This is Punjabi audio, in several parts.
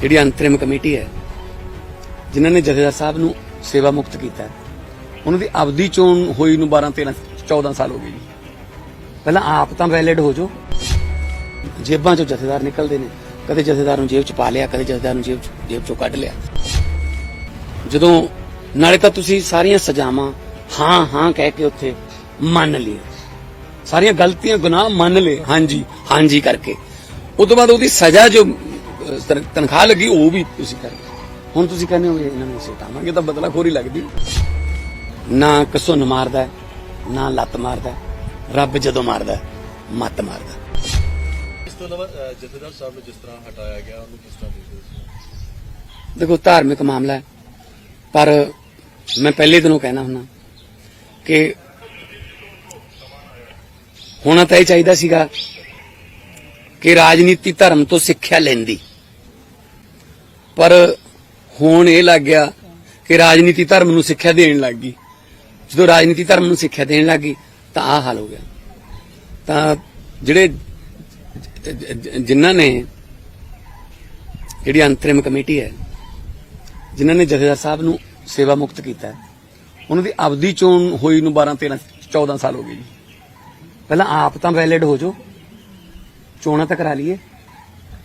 ਜਿਹੜੀ ਅੰਤਰਿਮ ਕਮੇਟੀ ਹੈ, ਜਿਨ੍ਹਾਂ ਨੇ ਜਥੇਦਾਰ ਸਾਹਿਬ ਨੂੰ ਸੇਵਾ ਮੁਕਤ ਕੀਤਾ ਉਹਨਾਂ ਦੀ ਅਵਧੀ ਚੋਣ ਹੋਈ ਨੂੰ 12 13 14 ਸਾਲ ਹੋ ਗਏ ਜੀ। ਪਹਿਲਾਂ ਆਪ ਤਾਂ ਵੈਲਿਡ ਹੋ ਜਾਓ। ਜੇਬਾਂ ਚੋਂ ਜਥੇਦਾਰ ਨਿਕਲਦੇ ਨੇ। ਕਦੇ ਜਥੇਦਾਰ ਨੂੰ ਜੇਬ ਚ ਪਾ ਲਿਆ, ਕਦੇ ਜਥੇਦਾਰ ਨੂੰ ਜੇਬ ਜੇਬ ਚੋਂ ਕੱਢ ਲਿਆ। ਜਦੋਂ ਨਾਲੇ ਤਾਂ ਤੁਸੀਂ ਸਾਰੀਆਂ ਸਜ਼ਾਵਾਂ ਹਾਂ ਹਾਂ ਕਹਿ ਕੇ ਉੱਥੇ ਮੰਨ ਲਿਆ ਸਾਰੀਆਂ ਗਲਤੀਆਂ ਗੁਨਾਹ ਮੰਨ ਲਏ। ਹਾਂਜੀ ਹਾਂਜੀ ਕਰਕੇ। ਉਸ ਤੋਂ ਬਾਅਦ ਉਹਦੀ ਸਜ਼ਾ ਜੋ ਤਨਖਾਹ ਲੱਗੀ ਉਹ ਵੀ ਤੁਸੀਂ ਕਰ। ਹੁਣ ਤੁਸੀਂ ਕਹਿੰਦੇ ਹੋ ਇਹਨਾਂ ਨੂੰ ਸੇਟਾਵਾਂਗੇ ਤਾਂ ਬਦਲਾਖੋਰੀ ਲੱਗਦੀ ਨਾ ਕਸੁੰਨ ਮਾਰਦਾ ਨਾ ਲੱਤ ਮਾਰਦਾ। ਰੱਬ ਜਦੋਂ ਮਾਰਦਾ ਮੱਤ ਮਾਰਦਾ। ਇਸ ਤੋਂ ਇਲਾਵਾ ਜਥੇਦਾਰ ਸਾਹਿਬ ਨੂੰ ਜਿਸ ਤਰ੍ਹਾਂ ਹਟਾਇਆ ਗਿਆ ਉਹਨੂੰ ਕਿਸ ਤਰ੍ਹਾਂ ਦੇਖਦੇ ਦੇਖੋ ਧਾਰਮਿਕ ਮਾਮਲਾ ਹੈ ਪਰ ਮੈਂ ਪਹਿਲੇ ਦਿਨੋਂ ਕਹਿਣਾ ਹੁੰਨਾ ਕਿ ਹੋਣਾ ਤਾਂ ਇਹ ਚਾਹੀਦਾ ਸੀਗਾ ਕਿ ਰਾਜਨੀਤੀ ਧਰਮ ਤੋਂ ਸਿੱਖਿਆ ਲੈਂਦੀ ਪਰ ਹੁਣ ਇਹ ਲੱਗ ਗਿਆ ਕਿ ਰਾਜਨੀਤੀ ਧਰਮ ਨੂੰ ਸਿੱਖਿਆ ਦੇਣ ਲੱਗ ਗਈ। ਜਦੋਂ ਰਾਜਨੀਤੀ ਧਰਮ ਨੂੰ ਸਿੱਖਿਆ ਦੇਣ ਲੱਗ ਗਈ, ਤਾਂ ਆਹ ਹਾਲ ਹੋ ਗਿਆ। ਤਾਂ ਜਿਹੜੇ ਜਿਨ੍ਹਾਂ ਨੇ ਜਿਹੜੀ ਅੰਤਰਿਮ ਕਮੇਟੀ ਹੈ, ਜਿਨ੍ਹਾਂ ਨੇ ਜਥੇਦਾਰ ਸਾਹਿਬ ਨੂੰ ਸੇਵਾ ਮੁਕਤ ਕੀਤਾ, ਉਹਨਾਂ ਦੀ ਆਪਦੀ ਚੋਣ ਹੋਈ ਨੂੰ 12 13 14 ਸਾਲ ਹੋ ਗਏ ਜੀ। ਪਹਿਲਾਂ ਆਪ ਤਾਂ ਵੈਲਿਡ ਹੋ ਜਾਓ, ਚੋਣਾਂ ਤਾਂ ਕਰਾ ਲਈਏ।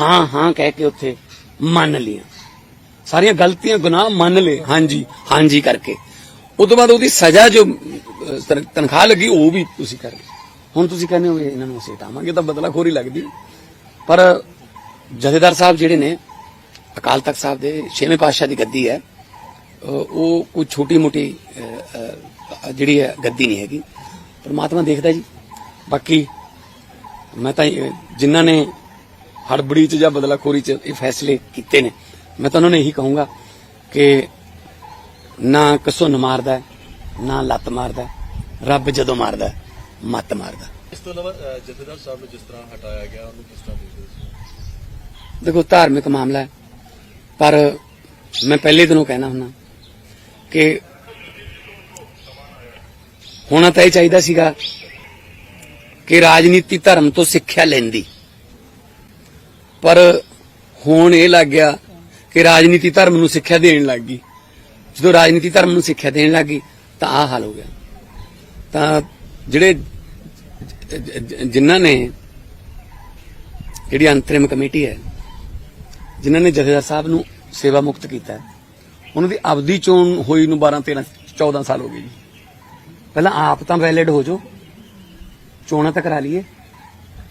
ਹਾਂ ਹਾਂ ਕਹਿ ਕੇ ਉੱਥੇ ਮੰਨ ਲਈਆਂ ਸਾਰੀਆਂ ਗਲਤੀਆਂ, ਗੁਨਾਹ ਮੰਨ ਲਏ। ਹਾਂਜੀ ਹਾਂਜੀ ਕਰਕੇ। ਉਸ ਤੋਂ ਬਾਅਦ ਉਹਦੀ ਸਜ਼ਾ ਜੋ ਤਨਖਾਹ ਲੱਗੀ, ਉਹ ਵੀ ਤੁਸੀਂ ਕਰ ਹੁਣ ਤੁਸੀਂ ਕਹਿੰਦੇ ਹੋ ਵੀ ਇਹਨਾਂ ਨੂੰ ਸੇਟਾਵਾਂਗੇ ਤਾਂ ਬਦਲਾਖੋਰੀ ਲੱਗਦੀ। ਪਰ ਜਥੇਦਾਰ ਸਾਹਿਬ ਜਿਹੜੇ ਨੇ, ਅਕਾਲ ਤਖਤ ਸਾਹਿਬ ਦੇ ਛੇਵੇਂ ਪਾਤਸ਼ਾਹ ਦੀ ਗੱਦੀ ਹੈ ਉਹ ਕੋਈ ਛੋਟੀ ਮੋਟੀ ਜਿਹੜੀ ਹੈ, ਗੱਦੀ ਨਹੀਂ ਹੈਗੀ। ਪਰਮਾਤਮਾ ਦੇਖਦਾ ਜੀ। ਬਾਕੀ ਮੈਂ ਤਾਂ ਜਿਨ੍ਹਾਂ ਨੇ ਹੜਬੜੀ ਚ ਜਾਂ ਬਦਲਾਖੋਰੀ ਚ ਇਹ ਫੈਸਲੇ ਕੀਤੇ ਨੇ ਮੈਂ ਤਾਂ ਉਹਨਾਂ ਨੂੰ ਇਹੀ ਕਹੂੰਗਾ ਕਿ ਨਾ ਕਸੁੰਨ ਮਾਰਦਾ ਨਾ ਲੱਤ ਮਾਰਦਾ। ਰੱਬ ਜਦੋਂ ਮਾਰਦਾ ਮੱਤ ਮਾਰਦਾ। ਇਸ ਤੋਂ ਇਲਾਵਾ ਅ, ਜਥੇਦਾਰ ਸਾਹਿਬ ਨੂੰ ਜਿਸ ਤਰ੍ਹਾਂ ਹਟਾਇਆ ਗਿਆ ਉਹਨੂੰ ਕਿਸ ਤਰ੍ਹਾਂ ਦੇਖਦੇ ਹੋ ਦੇਖੋ ਧਾਰਮਿਕ ਮਾਮਲਾ ਹੈ ਪਰ ਮੈਂ ਪਹਿਲੇ ਦਿਨੋਂ ਕਹਿਣਾ ਹੁੰਨਾ ਕਿ ਹੋਣਾ ਤਾਂ ਇਹ ਚਾਹੀਦਾ ਸੀਗਾ ਕਿ ਰਾਜਨੀਤੀ ਧਰਮ ਤੋਂ ਸਿੱਖਿਆ ਲੈਂਦੀ ਪਰ ਹੁਣ ਇਹ ਲੱਗ ਗਿਆ ਕਿ ਰਾਜਨੀਤੀ ਧਰਮ ਨੂੰ ਸਿੱਖਿਆ ਦੇਣ ਲੱਗ ਗਈ। ਜਦੋਂ ਰਾਜਨੀਤੀ ਧਰਮ ਨੂੰ ਸਿੱਖਿਆ ਦੇਣ ਲੱਗ ਗਈ, ਤਾਂ ਆਹ ਹਾਲ ਹੋ ਗਿਆ। ਤਾਂ ਜਿਹੜੇ ਜਿਨ੍ਹਾਂ ਨੇ ਜਿਹੜੀ ਅੰਤਰਿਮ ਕਮੇਟੀ ਹੈ, ਜਿਨ੍ਹਾਂ ਨੇ ਜਥੇਦਾਰ ਸਾਹਿਬ ਨੂੰ ਸੇਵਾ ਮੁਕਤ ਕੀਤਾ, ਉਹਨਾਂ ਦੀ ਅਵਧੀ ਚੋਣ ਹੋਈ ਨੂੰ 12 13 14 ਸਾਲ ਹੋ ਗਏ ਜੀ। ਪਹਿਲਾਂ ਆਪ ਤਾਂ ਵੈਲਿਡ ਹੋ ਜਾਓ, ਚੋਣਾਂ ਤਾਂ ਕਰਾ ਲਈਏ।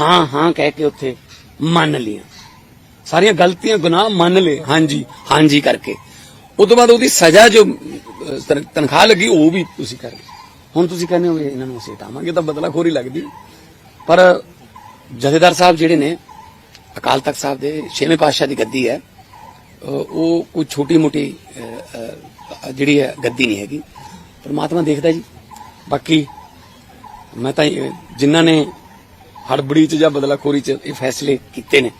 ਹਾਂ ਹਾਂ ਕਹਿ ਕੇ ਉੱਥੇ ਮੰਨ ਲਈਆਂ ਸਾਰੀਆਂ ਗਲਤੀਆਂ, ਗੁਨਾਹ ਮੰਨ ਲਏ। ਹਾਂਜੀ ਹਾਂਜੀ ਕਰਕੇ। ਉਸ ਤੋਂ ਬਾਅਦ ਉਹਦੀ ਸਜ਼ਾ ਜੋ ਤਨਖਾਹ ਲੱਗੀ, ਉਹ ਵੀ ਤੁਸੀਂ ਕਰ ਹੁਣ ਤੁਸੀਂ ਕਹਿੰਦੇ ਹੋ ਵੀ ਇਹਨਾਂ ਨੂੰ ਸੇਟਾਵਾਂਗੇ ਤਾਂ ਬਦਲਾਖੋਰੀ ਲੱਗਦੀ। ਪਰ ਜਥੇਦਾਰ ਸਾਹਿਬ ਜਿਹੜੇ ਨੇ, ਅਕਾਲ ਤਖਤ ਸਾਹਿਬ ਦੇ ਛੇਵੇਂ ਪਾਤਸ਼ਾਹ ਦੀ ਗੱਦੀ ਹੈ ਉਹ ਕੋਈ ਛੋਟੀ ਮੋਟੀ ਜਿਹੜੀ ਹੈ, ਗੱਦੀ ਨਹੀਂ ਹੈਗੀ। ਪਰਮਾਤਮਾ ਦੇਖਦਾ ਜੀ। ਬਾਕੀ ਮੈਂ ਤਾਂ ਜਿਨ੍ਹਾਂ ਨੇ ਹੜਬੜੀ ਚ ਜਾਂ ਬਦਲਾਖੋਰੀ ਚ ਇਹ ਫੈਸਲੇ ਕੀਤੇ ਨੇ।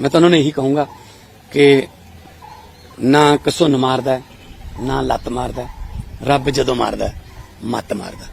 ਮੈਂ ਤਾਂ ਉਹਨਾਂ ਨੂੰ ਇਹੀ ਕਹੂੰਗਾ ਕਿ ਨਾ ਕਸੁੰਨ ਮਾਰਦਾ, ਨਾ ਲੱਤ ਮਾਰਦਾ, ਰੱਬ ਜਦੋਂ ਮਾਰਦਾ, ਮੱਤ ਮਾਰਦਾ।